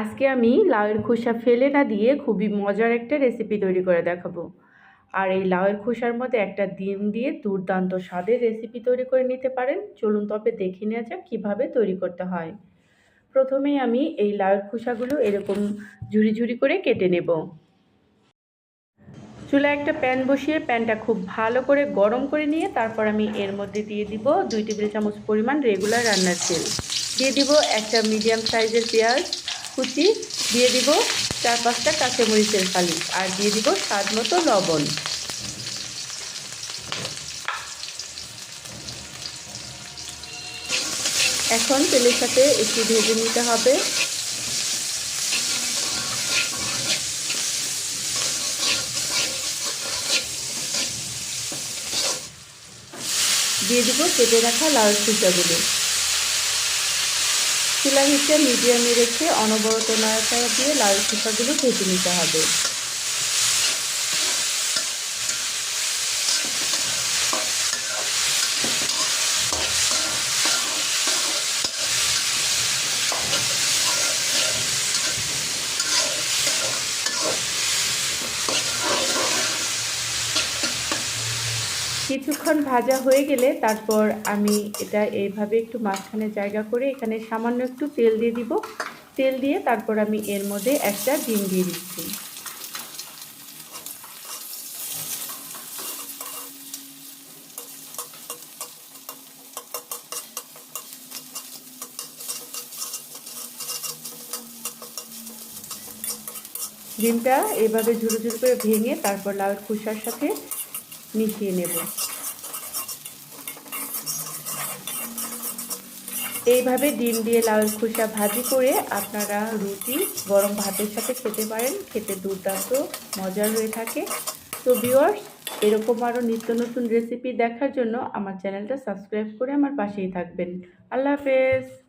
আজকে আমি লাউয়ের খোসা ফেলে না দিয়ে খুবই মজার একটা রেসিপি তৈরি করে দেখাবো। আর এই লাউয়ের খোসার মধ্যে একটা ডিম দিয়ে দুর্দান্ত স্বাদের রেসিপি তৈরি করে নিতে পারেন। চলুন তবে দেখে নেওয়া যাক কীভাবে তৈরি করতে হয়। প্রথমেই আমি এই লাউয়ের খোসাগুলো এরকম ঝুড়ি ঝুড়ি করে কেটে নেব। চুলায় একটা প্যান বসিয়ে প্যানটা খুব ভালো করে গরম করে নিয়ে তারপর আমি এর মধ্যে দিয়ে দিব দুই টেবিল চামচ পরিমাণ রেগুলার রান্নার তেল। দিয়ে দিব একটা মিডিয়াম সাইজের পেঁয়াজ। কুচি, দিয়ে দিব চার পাঁচটা কাঁচামরিচের ফালি আর দিয়ে দিব স্বাদ মতো লবণ। এখন তেলের সাথে একটু ভেজে নিতে হবে। দিয়ে দিব কেটে রাখা লাল সুচাগুলো চুলা হিসেবে মিডিয়ামে রেখে অনবরত নাড়াচাড়া দিয়ে লাল সুচাগুলো ভেজে নিতে হবে। কিছুক্ষণ ভাজা হয়ে গেলে তারপর আমি এটা এইভাবে একটু মাঝখানে জায়গা করে এখানে সামান্য একটু তেল দিয়ে দিব। তেল দিয়ে তারপর আমি এর মধ্যে একটা ডিম দিয়ে দিচ্ছি। ডিমটা এভাবে ঝুরো ঝুরো করে ভেঙে তারপর লাল খোসার সাথে মিশিয়ে নেব। এইভাবে ডিম দিয়ে লাল খোসা ভাজি করে আপনারা রুটি গরম ভাতের সাথে খেতে পারেন। খেতে দুর্দান্ত, মজার হয়ে থাকে। তো ভিওয়ার্স এরকম আরও নিত্য নতুন রেসিপি দেখার জন্য আমার চ্যানেলটা সাবস্ক্রাইব করে আমার পাশেই থাকবেন। আল্লাহ হাফেজ!